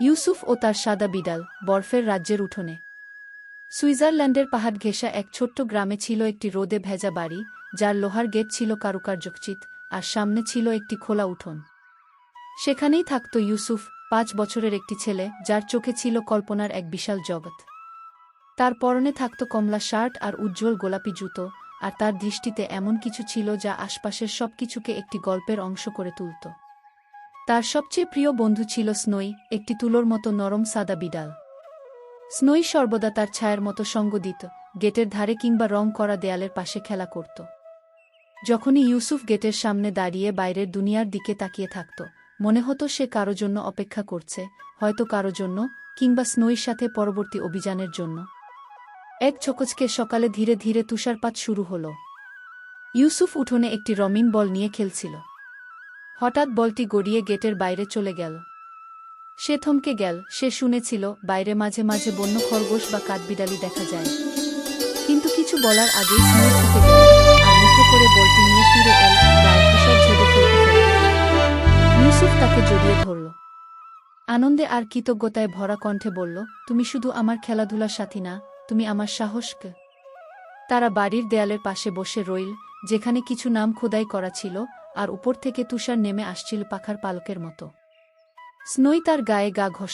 ইউসুফ ও তার সাদা বিড়াল, বরফের রাজ্যের উঠোনে। সুইজারল্যান্ডের পাহাড় ঘেঁষা এক ছোট্ট গ্রামে ছিল একটি রোদে ভেজা বাড়ি, যার লোহার গেট ছিল কারুকার্যচিত আর সামনে ছিল একটি খোলা উঠোন। সেখানেই থাকত ইউসুফ, পাঁচ বছরের একটি ছেলে, যার চোখে ছিল কল্পনার এক বিশাল জগৎ। তার পরনে থাকত কমলা শার্ট আর উজ্জ্বল গোলাপি জুতো, আর তার দৃষ্টিতে এমন কিছু ছিল যা আশপাশের সবকিছুকে একটি গল্পের অংশ করে তুলত। তার সবচেয়ে প্রিয় বন্ধু ছিল স্নোই একটি তুলোর মতো নরম সাদা বিড়াল। স্নোই সর্বদা তার ছায়ার মতো সঙ্গ দিত গেটের ধারে কিংবা রং করা দেয়ালের পাশে খেলা করত। যখনই ইউসুফ গেটের সামনে দাঁড়িয়ে বাইরের দুনিয়ার দিকে তাকিয়ে থাকত, মনে হতো সে কারও জন্য অপেক্ষা করছে, হয়তো কারও জন্য, কিংবা স্নোইর সাথে পরবর্তী অভিযানের জন্য। এক ছকচকে সকালে ধীরে ধীরে তুষারপাত শুরু হল। ইউসুফ উঠোনে একটি রমিন বল নিয়ে খেলছিল। হঠাৎ বলটি গড়িয়ে গেটের বাইরে চলে গেল। সে থমকে গেল, সে শুনেছিল, বাইরে মাঝে মাঝে বন্য খরগোশ বা কাঠবিড়ালি দেখা যায়। কিন্তু কিছু বলার আগেই স্নো ছুটে গেল। ইউসুফ তাকে জড়িয়ে ধরল। আনন্দে আর কৃতজ্ঞতায় ভরা কণ্ঠে বলল, তুমি শুধু আমার খেলাধুলার সাথী না, তুমি আমার সাহসকে। তারা বাড়ির দেয়ালের পাশে বসে রইল, যেখানে কিছু নাম খোদাই করা ছিল আর উপর থেকে তুষার নেমে আসছিল পাখার পালকের মতো। স্নোই তার গায়ে গা ঘষ